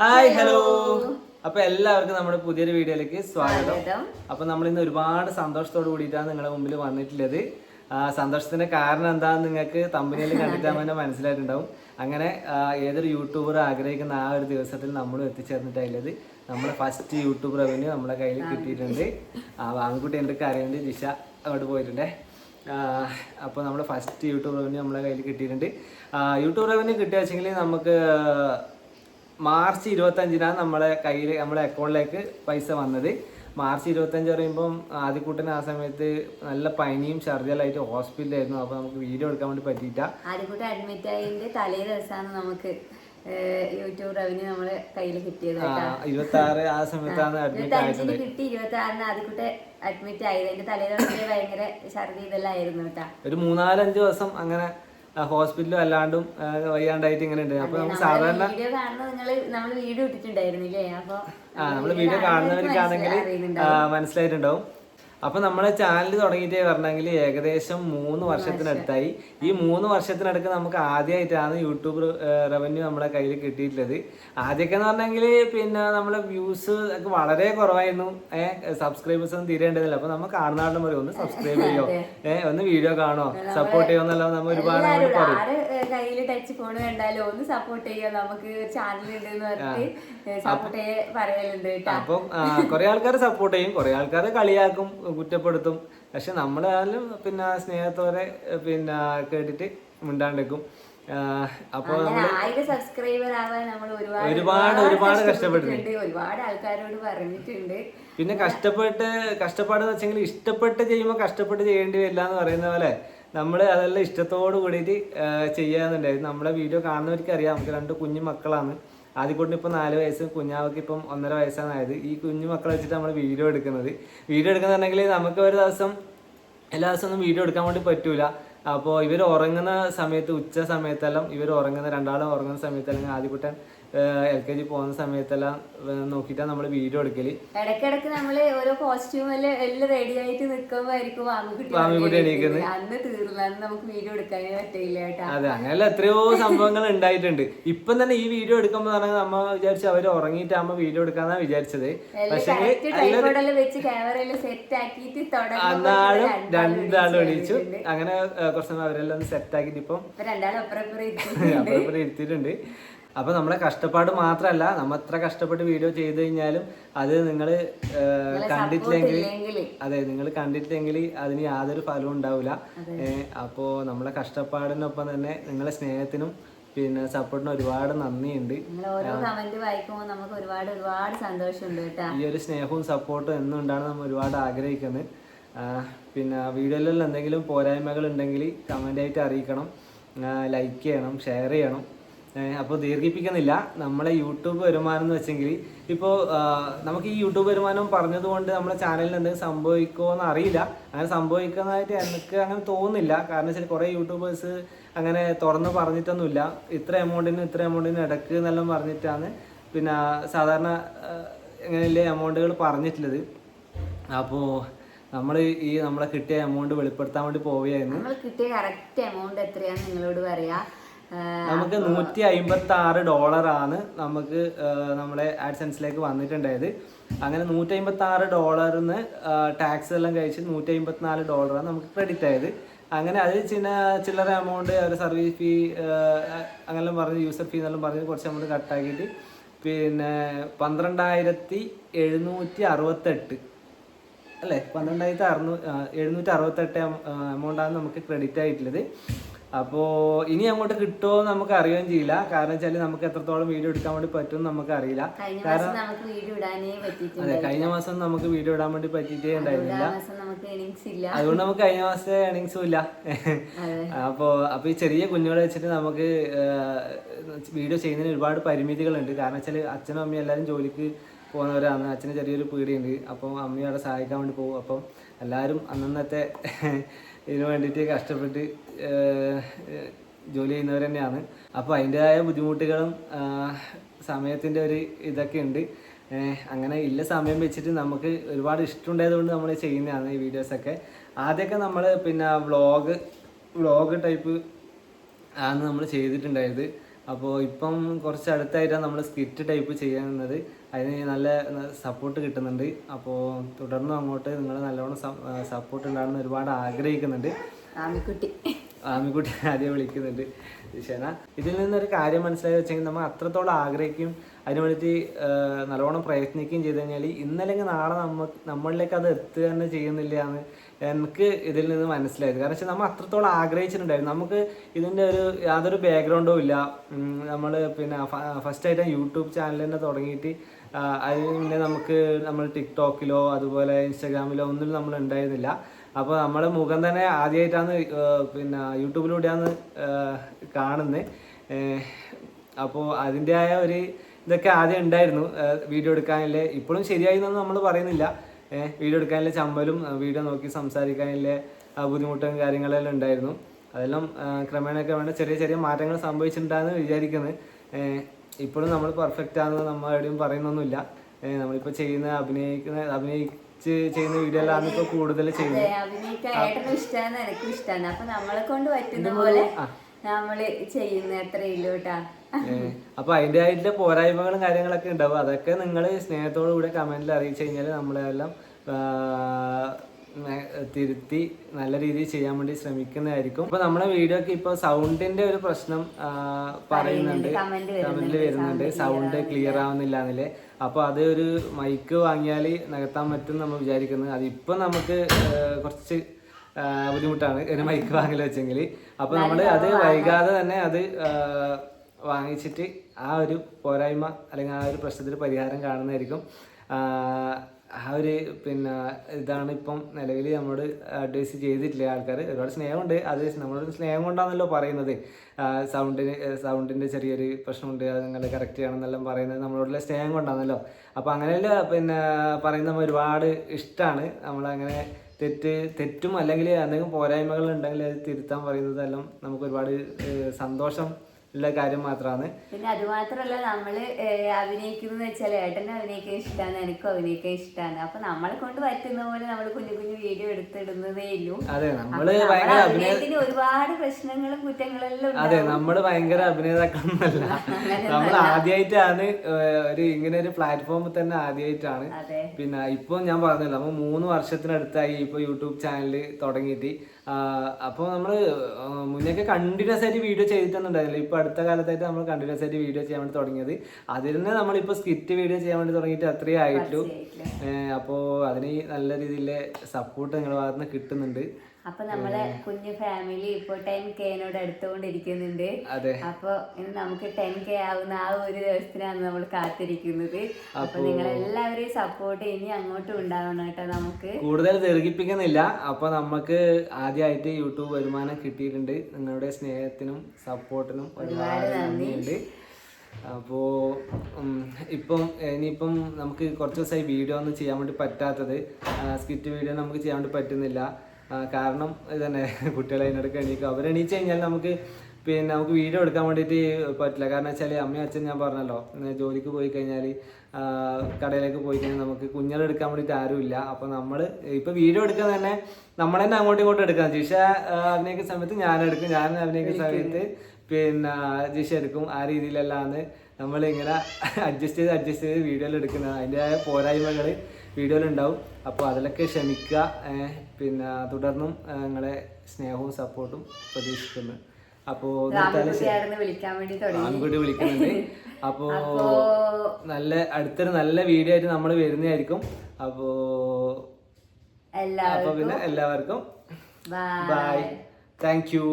Hi hello അപ്പൊ എല്ലാവർക്കും നമ്മുടെ പുതിയൊരു വീഡിയോയിലേക്ക് സ്വാഗതം. അപ്പൊ നമ്മൾ ഇന്ന് ഒരുപാട് സന്തോഷത്തോട് കൂടിയിട്ടാണ് നിങ്ങളുടെ മുമ്പിൽ വന്നിട്ടുള്ളത്. സന്തോഷത്തിന്റെ കാരണം എന്താണെന്ന് നിങ്ങൾക്ക് തമ്പനിയിൽ കണ്ടിട്ടാൽ തന്നെ മനസ്സിലായിട്ടുണ്ടാവും. അങ്ങനെ ഏതൊരു യൂട്യൂബർ ആഗ്രഹിക്കുന്ന ആ ഒരു ദിവസത്തിൽ നമ്മൾ എത്തിച്ചേർന്നിട്ടുള്ളത് നമ്മുടെ ഫസ്റ്റ് യൂട്യൂബ് റവന്യൂ നമ്മുടെ കയ്യിൽ കിട്ടിയിട്ടുണ്ട്. ആ ആൺകുട്ടി എന്റെ കരയുണ്ട് ദിശ അവിടെ പോയിട്ടുണ്ടേ. അപ്പോൾ നമ്മുടെ ഫസ്റ്റ് യൂട്യൂബ് റവന്യൂ നമ്മളെ കയ്യിൽ കിട്ടിയിട്ടുണ്ട്. യൂട്യൂബ് റവന്യൂ കിട്ടിയ വെച്ചെങ്കിൽ നമുക്ക് മാർച്ച് ഇരുപത്തഞ്ചിനാണ് നമ്മളെ കയ്യിൽ നമ്മുടെ അക്കൗണ്ടിലേക്ക് പൈസ വന്നത്. മാർച്ച് ഇരുപത്തഞ്ച് പറയുമ്പം ആദ്യക്കൂട്ടന് ആ സമയത്ത് നല്ല പനിയും ഛർദിയലായിട്ട് ഹോസ്പിറ്റലായിരുന്നു അപ്പോൾ നമുക്ക് വീഡിയോ എടുക്കാൻ വേണ്ടി പറ്റിയിട്ട. ആദ്യക്കൂട്ട് അഡ്മിറ്റ് ആയതിന്റെ തലേ ദിവസമാണ് നമുക്ക് യൂട്യൂബ് റവന്യൂ നമ്മൾ കയ്യിൽ കിട്ടിയത് കേട്ടോ. ഇരുപത്തി ആറ് ആ സമയത്താണ് അഡ്മിറ്റ് ആയത്. കിട്ടി ഇരുപത്തി ആറിന് ആദ്യക്കൂട്ടെ അഡ്മിറ്റ് ആയത് അതിന്റെ തലേ ദിവസം ഭയങ്കര ഛർദി ഇതെല്ലാം ആയിരുന്നു കേട്ടാ. ഒരു മൂന്നാലഞ്ച് ദിവസം അങ്ങനെ ഹോസ്പിറ്റലും അല്ലാണ്ടും വയ്യാണ്ടായിട്ട് ഇങ്ങനെ ഉണ്ട്. അപ്പൊ നമുക്ക് സാധാരണ ആ നമ്മൾ വീഡിയോ കാണുന്നവർക്കാണെങ്കിൽ മനസ്സിലായിട്ടുണ്ടാവും. അപ്പൊ നമ്മളെ ചാനൽ തുടങ്ങിയിട്ട് പറഞ്ഞെങ്കിൽ ഏകദേശം മൂന്ന് വർഷത്തിനടുത്തായി. ഈ മൂന്ന് വർഷത്തിനടുക്ക് നമുക്ക് ആദ്യമായിട്ടാണ് യൂട്യൂബ് റവന്യൂ നമ്മുടെ കയ്യിൽ കിട്ടിയിട്ടുള്ളത്. ആദ്യമൊക്കെ എന്ന് പറഞ്ഞെങ്കിൽ പിന്നെ നമ്മുടെ വ്യൂസ് ഒക്കെ വളരെ കുറവായിരുന്നു. ഏഹ് സബ്സ്ക്രൈബേഴ്സ് ഒന്നും തീരേണ്ടതില്ല അപ്പൊ നമ്മൾ കാണുന്ന പറയും ഒന്ന് സബ്സ്ക്രൈബ് ചെയ്യോ? ഏഹ് ഒന്ന് വീഡിയോ കാണോ? സപ്പോർട്ട് ചെയ്യോ എന്നല്ല നമ്മൾ ഒരുപാട് കയ്യിൽ ടച്ച് ഫോൺ കണ്ടാലോ ഒന്ന് സപ്പോർട്ട് ചെയ്യാം? നമുക്ക് ചാനൽ ഉണ്ട് സപ്പോർട്ട് പറയലുണ്ട് അപ്പം കുറെ ആൾക്കാർ സപ്പോർട്ട് ചെയ്യും. കുറെ ആൾക്കാർ കളിയാക്കും. കുറ്റപ്പെടുത്തും. പക്ഷെ നമ്മളായാലും പിന്നെ സ്നേഹത്തോടെ പിന്നെ കേട്ടിട്ട് മിണ്ടാണ്ടിരിക്കും. അപ്പൊ ആയിരം സബ്സ്ക്രൈബർ ആവാൻ നമ്മൾ ഒരുപാട് ഒരുപാട് കഷ്ടപ്പെട്ടിട്ടുണ്ട്. ഒരുപാട് ആൾക്കാരോട് പറഞ്ഞിട്ടുണ്ട്. പിന്നെ കഷ്ടപ്പെട്ട് കഷ്ടപ്പാട് എന്ന് വെച്ചെങ്കിൽ ഇഷ്ടപ്പെട്ട് ചെയ്യുമ്പോൾ കഷ്ടപ്പെട്ട് ചെയ്യേണ്ടി വരില്ല എന്ന് പറയുന്ന പോലെ നമ്മൾ അതെല്ലാം ഇഷ്ടത്തോട് കൂടിയിട്ട് ചെയ്യാന്നുണ്ടായിരുന്നു. നമ്മളെ വീഡിയോ കാണുന്നവർക്ക് അറിയാം നമുക്ക് രണ്ട് കുഞ്ഞു മക്കളാണ്. ആദ്യക്കൂട്ടിന് ഇപ്പം നാല് വയസ്സ് കുഞ്ഞാവക്ക് ഇപ്പം ഒന്നര വയസ്സാണ് ആയത്. ഈ കുഞ്ഞു മക്കളെ വെച്ചിട്ട് നമ്മൾ വീഡിയോ എടുക്കുന്നത്. വീഡിയോ എടുക്കുന്നുണ്ടെങ്കിൽ നമുക്ക് ഒരു ദിവസം എല്ലാ ദിവസവും ഒന്നും വീഡിയോ എടുക്കാൻ വേണ്ടി പറ്റൂല. അപ്പോൾ ഇവർ ഉറങ്ങുന്ന സമയത്ത് ഉച്ച സമയത്തെല്ലാം ഇവർ ഉറങ്ങുന്ന രണ്ടാളും ഉറങ്ങുന്ന സമയത്തെല്ലാം ആദ്യക്കുട്ടൻ എൽ കെ ജി പോകുന്ന സമയത്തെല്ലാം നോക്കിയിട്ടാണ് നമ്മൾ വീഡിയോ എടുക്കൽ. ഇടക്കിടക്ക് നമ്മൾ ഓരോ കോസ്റ്റ്യൂം എല്ലാം റെഡി ആയിട്ട് നിൽക്കുമ്പോഴായിരിക്കും എണീക്കുന്നത്. അന്ന് തീർന്നു അന്ന് നമുക്ക് വീഡിയോ എടുക്കാനേ പറ്റില്ല കേട്ടോ. അതെ അങ്ങനെയല്ല എത്രയോ സംഭവങ്ങൾ ഉണ്ടായിട്ടുണ്ട്. ഇപ്പം തന്നെ ഈ വീഡിയോ എടുക്കുമ്പോൾ പറഞ്ഞാൽ നമ്മ വിചാരിച്ചു അവർ ഉറങ്ങിയിട്ടാകുമ്പോൾ വീഡിയോ എടുക്കാന്നാ വിചാരിച്ചത്. പക്ഷേ വെച്ച് സെറ്റ് ആക്കിയിട്ട് അന്നാളും രണ്ടാളും എണീച്ചു അങ്ങനെ കുറച്ച് അവരെല്ലാം സെറ്റ് ആക്കിയിട്ട് ഇപ്പം രണ്ടാളും അപ്പുറം. അപ്പുറം ഇരുത്തിയിട്ടുണ്ട്. അപ്പൊ നമ്മളെ കഷ്ടപ്പാട് മാത്രമല്ല നമ്മ എത്ര കഷ്ടപ്പെട്ട് വീഡിയോ ചെയ്തു കഴിഞ്ഞാലും അത് നിങ്ങൾ കണ്ടിട്ടില്ലെങ്കിൽ അതെ നിങ്ങൾ കണ്ടിട്ടില്ലെങ്കിൽ അതിന് യാതൊരു ഫലവും ഉണ്ടാവില്ല അപ്പോൾ നമ്മളെ കഷ്ടപ്പാടിനൊപ്പം തന്നെ നിങ്ങളെ സ്നേഹത്തിനും പിന്നെ സപ്പോർട്ടിന് ഒരുപാട് നന്ദിയുണ്ട്. നമുക്ക് ഒരുപാട് ഒരുപാട് സന്തോഷമുണ്ട് ഈ ഒരു സ്നേഹവും സപ്പോർട്ടും എന്നും ഉണ്ടാണ് നമ്മൾ ഒരുപാട് ആഗ്രഹിക്കുന്നത് പിന്നെ വീഡിയോയിലുള്ള എന്തെങ്കിലും പോരായ്മകൾ ഉണ്ടെങ്കിൽ കമന്റ് ആയിട്ട് അറിയിക്കണം. ലൈക്ക് ചെയ്യണം ഷെയർ ചെയ്യണം. അപ്പോൾ ദീർഘിപ്പിക്കുന്നില്ല. നമ്മളെ യൂട്യൂബ് വരുമാനം എന്ന് വെച്ചെങ്കിൽ ഇപ്പോൾ നമുക്ക് ഈ യൂട്യൂബ് വരുമാനം പറഞ്ഞതുകൊണ്ട് നമ്മുടെ ചാനലിന് എന്തെങ്കിലും സംഭവിക്കുമോ എന്ന് അറിയില്ല. അങ്ങനെ സംഭവിക്കുന്നതായിട്ട് എനിക്ക് അങ്ങനെ തോന്നുന്നില്ല. കാരണം വെച്ചാൽ കുറേ യൂട്യൂബേഴ്സ് അങ്ങനെ തുറന്ന് പറഞ്ഞിട്ടൊന്നുമില്ല. ഇത്ര എമൗണ്ടിന് ഇത്ര എമൗണ്ടിന് ഇടയ്ക്ക് എന്നെല്ലാം പറഞ്ഞിട്ടാണ് പിന്നെ സാധാരണ ഇങ്ങനെയുള്ള എമൗണ്ടുകൾ പറഞ്ഞിട്ടുള്ളത്. അപ്പോൾ നമ്മൾ ഈ നമ്മളെ കിട്ടിയ എമൗണ്ട് വെളിപ്പെടുത്താൻ വേണ്ടി പോവുകയായിരുന്നു. നമ്മൾ കിട്ടിയ കറക്റ്റ് എമൗണ്ട് എത്രയാണെന്ന് നിങ്ങളോട് പറയാ. നമുക്ക് നൂറ്റി അമ്പത്തി ആറ് ഡോളറാണ് നമുക്ക് നമ്മളെ നമ്മുടെ ആഡ്സെൻസിലേക്ക് വന്നിട്ടുണ്ടായത്. അങ്ങനെ നൂറ്റി അമ്പത്തി ആറ് ഡോളറിന്ന് ടാക്സ് എല്ലാം കഴിച്ച് നൂറ്റി അമ്പത്തി നാല് ഡോളറാണ് നമുക്ക് ക്രെഡിറ്റ് ആയത്. അങ്ങനെ അത് ചില ചില്ലറ എമൗണ്ട് അവർ സർവീസ് ഫീ അങ്ങനെല്ലാം പറഞ്ഞ് യൂസർ ഫീ എന്നെല്ലാം പറഞ്ഞ് കുറച്ച് എമൗണ്ട് കട്ടാക്കിയിട്ട് പിന്നെ പന്ത്രണ്ടായിരത്തി എഴുന്നൂറ്റി അറുപത്തെട്ട് അല്ലേ? പന്ത്രണ്ടായിരത്തി അറുന്നൂ എഴുന്നൂറ്റി അറുപത്തെട്ട് എമൗണ്ടാണ് നമുക്ക് ക്രെഡിറ്റ് ആയിട്ടുള്ളത്. അപ്പോൾ ഇനി അങ്ങോട്ട് കിട്ടുമോ എന്ന് നമുക്ക് അറിയുകയും ചെയ്യില്ല. കാരണം വെച്ചാൽ നമുക്ക് എത്രത്തോളം വീഡിയോ എടുക്കാൻ വേണ്ടി പറ്റും നമുക്ക് അറിയില്ല. കാരണം അതെ കഴിഞ്ഞ മാസം നമുക്ക് വീഡിയോ ഇടാൻ വേണ്ടി പറ്റിയിട്ടേ ഉണ്ടായിരുന്നില്ല. അതുകൊണ്ട് നമുക്ക് കഴിഞ്ഞ മാസത്തെ ഏണിങ്സും ഇല്ല. അപ്പോൾ അപ്പോൾ ഈ ചെറിയ കുഞ്ഞുങ്ങളെ വെച്ചിട്ട് നമുക്ക് വീഡിയോ ചെയ്യുന്നതിന് ഒരുപാട് പരിമിതികളുണ്ട്. കാരണം വെച്ചാൽ അച്ഛനും അമ്മയും എല്ലാവരും ജോലിക്ക് പോകുന്നവരാണ് അച്ഛന് ചെറിയൊരു പീടിയുണ്ട്. അപ്പം അമ്മയും അവിടെ സഹായിക്കാൻ വേണ്ടി പോകും. അപ്പം എല്ലാവരും അന്നന്നത്തെ ഇതിനു വേണ്ടിയിട്ട് കഷ്ടപ്പെട്ട് ജോലി ചെയ്യുന്നവർ തന്നെയാണ്. അപ്പോൾ അതിന്റെതായ ബുദ്ധിമുട്ടുകളും സമയത്തിന്റെ ഒരു ഇതൊക്കെ ഉണ്ട്. അങ്ങനെ ഇല്ല സമയം വെച്ചിട്ട് നമുക്ക് ഒരുപാട് ഇഷ്ടമുണ്ടായതുകൊണ്ട് നമ്മൾ ചെയ്യുന്നതാണ് ഈ വീഡിയോസൊക്കെ. ആദ്യമൊക്കെ നമ്മൾ പിന്നെ വ്ളോഗ് വ്ളോഗ് ടൈപ്പ് ആണ് നമ്മൾ ചെയ്തിട്ടുണ്ടായത്. അപ്പോൾ ഇപ്പം കുറച്ച് അടുത്തായിട്ടാണ് നമ്മൾ സ്കിറ്റ് ടൈപ്പ് ചെയ്യുന്നത് അതിന് നല്ല സപ്പോർട്ട് കിട്ടുന്നുണ്ട്. അപ്പോൾ തുടർന്നും അങ്ങോട്ട് നിങ്ങൾ നല്ലോണം സപ്പോർട്ട് ഉണ്ടാകുന്ന ഒരുപാട് ആഗ്രഹിക്കുന്നുണ്ട്. ആമിക്കുട്ടി. ആമിക്കുട്ടി ആദ്യം വിളിക്കുന്നുണ്ട്. ഷെന ഇതിൽ നിന്നൊരു കാര്യം മനസ്സിലായി വെച്ചെങ്കിൽ നമ്മൾ അത്രത്തോളം ആഗ്രഹിക്കും. അതിന് വേണ്ടിയിട്ട് ആഹ്, നല്ലോണം പ്രയത്നിക്കുകയും ചെയ്ത് കഴിഞ്ഞാൽ ഇന്നല്ലെങ്കിൽ നാളെ നമ്മ നമ്മളിലേക്ക് അത് എത്തുക തന്നെ ചെയ്യുന്നില്ല എന്ന് എനിക്ക് ഇതിൽ നിന്ന് മനസ്സിലായത്. കാരണം വെച്ചാൽ നമ്മൾ അത്രത്തോളം ആഗ്രഹിച്ചിട്ടുണ്ടായിരുന്നു. നമുക്ക് ഇതിന്റെ ഒരു യാതൊരു ബാക്ക്ഗ്രൗണ്ടും ഇല്ല. നമ്മൾ പിന്നെ ഫസ്റ്റ് ആയിട്ട് യൂട്യൂബ് ചാനൽ തന്നെ തുടങ്ങിയിട്ട് അതിന് പിന്നെ നമുക്ക് നമ്മൾ ടിക്ടോക്കിലോ അതുപോലെ ഇൻസ്റ്റാഗ്രാമിലോ ഒന്നും നമ്മൾ ഉണ്ടായിരുന്നില്ല. അപ്പോൾ നമ്മൾ മുഖം തന്നെ ആദ്യമായിട്ടാണ് പിന്നെ യൂട്യൂബിലൂടെയാണ് കാണുന്നത് അപ്പോൾ അതിന്റെതായ ഒരു ഇതൊക്കെ ആദ്യം ഉണ്ടായിരുന്നു വീഡിയോ എടുക്കാനില്ലേ. ഇപ്പോഴും ശരിയായി എന്നൊന്നും നമ്മൾ പറയുന്നില്ല. വീഡിയോ എടുക്കാനുള്ള ചമ്മലും വീഡിയോ നോക്കി സംസാരിക്കാനുള്ള ബുദ്ധിമുട്ടും കാര്യങ്ങളെല്ലാം ഉണ്ടായിരുന്നു. അതെല്ലാം ക്രമേണ ക്രമേണയൊക്കെ വേണ്ട ചെറിയ ചെറിയ മാറ്റങ്ങൾ സംഭവിച്ചിട്ടുണ്ടാകുന്ന വിചാരിക്കുന്നത് ഇപ്പോഴും നമ്മൾ പെർഫെക്റ്റ് ആണെന്ന് നമ്മൾ എവിടെയും പറയുന്നൊന്നുമില്ല. ഏഹ് നമ്മളിപ്പോൾ ചെയ്യുന്ന അഭിനയിക്കുന്ന അഭിനയിച്ച് ചെയ്യുന്ന വീഡിയോ എല്ലാം ഇപ്പോൾ കൂടുതൽ ചെയ്യുന്നത്. അഭിനയിക്കാൻ ഇഷ്ടമാണ് എനിക്കും ഇഷ്ടമാണ് അപ്പൊ നമ്മളെ കൊണ്ട് പറ്റുന്ന പോലെ നമ്മൾ ചെയ്യുന്ന ഏഹ് അപ്പൊ അതിന്റെ ആയിട്ട് പോരായ്മകളും കാര്യങ്ങളൊക്കെ ഉണ്ടാവും. അതൊക്കെ നിങ്ങൾ സ്നേഹത്തോടു കൂടെ കമന്റിൽ അറിയിച്ചു കഴിഞ്ഞാൽ നമ്മളെല്ലാം തിരുത്തി നല്ല രീതിയിൽ ചെയ്യാൻ വേണ്ടി ശ്രമിക്കുന്നതായിരിക്കും. അപ്പൊ നമ്മുടെ വീഡിയോക്ക് ഇപ്പൊ സൗണ്ടിന്റെ ഒരു പ്രശ്നം പറയുന്നുണ്ട്. കമന്റ് കമന്റിൽ വരുന്നുണ്ട്. സൗണ്ട് ക്ലിയർ ആവുന്നില്ല. എന്നില്ലേ അപ്പൊ അത് ഒരു മൈക്ക് വാങ്ങിയാൽ നികത്താൻ പറ്റും നമ്മൾ വിചാരിക്കുന്നത് അതിപ്പോ നമുക്ക് കുറച്ച് ബുദ്ധിമുട്ടാണ്. ഒരു മൈക്ക് വാങ്ങൽ വെച്ചെങ്കിൽ അപ്പൊ നമ്മൾ അത് വൈകാതെ തന്നെ അത് വാങ്ങിച്ചിട്ട് ആ ഒരു പോരായ്മ അല്ലെങ്കിൽ ആ ഒരു പ്രശ്നത്തിന് പരിഹാരം കാണുന്നതായിരിക്കും. ആ ഒരു പിന്നെ ഇതാണ് ഇപ്പം നിലവിൽ നമ്മളോട് അഡ്വൈസ് ചെയ്തിട്ടില്ല ആൾക്കാർ ഒരുപാട് സ്നേഹമുണ്ട്. അത് നമ്മളോട് സ്നേഹം കൊണ്ടാണല്ലോ പറയുന്നത്. സൗണ്ടിന് സൗണ്ടിന്റെ ചെറിയൊരു പ്രശ്നമുണ്ട്. അത് നിങ്ങൾ കറക്റ്റ് ചെയ്യണമെന്നെല്ലാം പറയുന്നത് നമ്മളോടുള്ള സ്നേഹം കൊണ്ടാണല്ലോ. അപ്പോൾ അങ്ങനെയല്ല പിന്നെ പറയുന്ന നമ്മ ഒരുപാട് ഇഷ്ടമാണ് നമ്മളങ്ങനെ തെറ്റ് തെറ്റും അല്ലെങ്കിൽ എന്തെങ്കിലും പോരായ്മകൾ ഉണ്ടെങ്കിൽ അത് തിരുത്താൻ പറയുന്നതെല്ലാം നമുക്ക് ഒരുപാട് സന്തോഷം ഉള്ള കാര്യം മാത്രമാണ് പിന്നെ അതുമാത്രമല്ല നമ്മൾ ഏഹ്, അഭിനയിക്കുന്നത് വെച്ചാൽ ഏട്ടനെ അഭിനയിക്കാൻ ഇഷ്ടമാണ് എനിക്കും അഭിനയിക്കാൻ ഇഷ്ടമാണ് അപ്പൊ നമ്മളെ കൊണ്ട് പറ്റുന്ന പോലെ നമ്മൾ കുഞ്ഞു കുഞ്ഞു വീഡിയോ എടുത്തിടുന്നതേ ഉള്ളൂ. അതെ നമ്മൾ അഭിനയത്തിന് ഒരുപാട് പ്രശ്നങ്ങളും കുറ്റങ്ങളെല്ലാം അതെ നമ്മൾ ഭയങ്കര അഭിനേതാക്കളൊന്നുമല്ല നമ്മൾ ആദ്യമായിട്ടാണ് ഒരു ഇങ്ങനെ ഒരു പ്ലാറ്റ്ഫോമിൽ തന്നെ ആദ്യമായിട്ടാണ് അതെ. പിന്നെ ഇപ്പൊ ഞാൻ പറഞ്ഞല്ലോ നമ്മൾ മൂന്ന് വർഷത്തിനടുത്തായി ഇപ്പൊ യൂട്യൂബ് ചാനൽ തുടങ്ങിയിട്ട്. അപ്പോൾ നമ്മൾ മുന്നേക്ക് കണ്ടിന്യൂസ് ആയിട്ട് വീഡിയോ ചെയ്തിട്ടൊന്നുണ്ടായിരുന്നില്ല ഇപ്പൊ അടുത്ത കാലത്തായിട്ട് നമ്മൾ കണ്ടിന്യൂസ് ആയിട്ട് വീഡിയോ ചെയ്യാൻ വേണ്ടി തുടങ്ങിയത്. അതിൽ തന്നെ നമ്മളിപ്പോൾ സ്കിറ്റ് വീഡിയോ ചെയ്യാൻ വേണ്ടി തുടങ്ങിയിട്ട് അത്രയേ ആയിട്ടുള്ളൂ. അപ്പോൾ അപ്പോ അതിന് നല്ല രീതിയിലെ സപ്പോർട്ട് നിങ്ങളുടെ ഭാഗത്തുനിന്ന് കിട്ടുന്നുണ്ട്. അപ്പൊ നമ്മളെ കുഞ്ഞു ഫാമിലി ഇപ്പൊ ടെൻ കെനോട് അടുത്തുകൊണ്ടിരിക്കുന്നുണ്ട്. അപ്പൊ ഇനി നമുക്ക് ടെൻ കെ ആവുന്ന ആ ഒരു ദിവസത്തിനാണ് നമ്മൾ കാത്തിരിക്കുന്നത്. അപ്പൊ നിങ്ങൾ എല്ലാവരെയും സപ്പോർട്ട് ഇനി അങ്ങോട്ടും ഉണ്ടാവണം കേട്ടോ നമുക്ക്. കൂടുതൽ ദീർഘിപ്പിക്കുന്നില്ല. അപ്പൊ നമുക്ക് ആദ്യമായിട്ട് യൂട്യൂബ് വരുമാനം കിട്ടിയിട്ടുണ്ട്. നിങ്ങളുടെ സ്നേഹത്തിനും സപ്പോർട്ടിനും ഒരുപാട് നന്ദിയുണ്ട്. അപ്പോൾ ഇപ്പം ഇനിയിപ്പം നമുക്ക് കുറച്ച് ദിവസമായി വീഡിയോ ഒന്നും ചെയ്യാൻ വേണ്ടി പറ്റാത്തത്. സ്കിറ്റ് വീഡിയോ നമുക്ക് ചെയ്യാൻ വേണ്ടി പറ്റുന്നില്ല. കാരണം ഇത് തന്നെ കുട്ടികളെ അതിനിടയ്ക്ക് എണീക്കും അവരെണീച്ച് കഴിഞ്ഞാൽ നമുക്ക് പിന്നെ നമുക്ക് വീഡിയോ എടുക്കാൻ വേണ്ടിയിട്ട് പറ്റില്ല. കാരണം വെച്ചാൽ അമ്മയും അച്ഛൻ ഞാൻ പറഞ്ഞല്ലോ ജോലിക്ക് പോയി കഴിഞ്ഞാൽ കടയിലേക്ക് പോയി കഴിഞ്ഞാൽ നമുക്ക് കുഞ്ഞുങ്ങൾ എടുക്കാൻ വേണ്ടിയിട്ട് ആരുമില്ല അപ്പോൾ നമ്മൾ ഇപ്പോൾ വീഡിയോ എടുക്കാൻ തന്നെ നമ്മൾ തന്നെ അങ്ങോട്ടും ഇങ്ങോട്ടും എടുക്കാം ജിഷ അഭിനയിക്കുന്ന സമയത്ത് ഞാൻ എടുക്കും. ഞാൻ അഭിനയിക്കുന്ന സമയത്ത് പിന്നെ ജിഷ എടുക്കും. ആ രീതിയിലല്ലാന്ന് നമ്മൾ ഇങ്ങനെ അഡ്ജസ്റ്റ് ചെയ്ത് അഡ്ജസ്റ്റ് ചെയ്ത് വീഡിയോയിൽ എടുക്കുന്നത് അതിന്റെതായ പോരായ്മകൾ വീഡിയോയിൽ ഉണ്ടാവും അപ്പോൾ അതിലൊക്കെ ക്ഷമിക്കുക. പിന്നെ തുടർന്നും നിങ്ങളെ സ്നേഹവും സപ്പോർട്ടും പ്രതീക്ഷിക്കുന്നു. അപ്പോ ആൺകുട്ടി വിളിക്കുന്നുണ്ട്. അപ്പോ നല്ല അടുത്തൊരു നല്ല വീഡിയോ ആയിട്ട് നമ്മൾ വരുന്നതായിരിക്കും. അപ്പോ അപ്പൊ പിന്നെ എല്ലാവർക്കും ബൈ താങ്ക് യു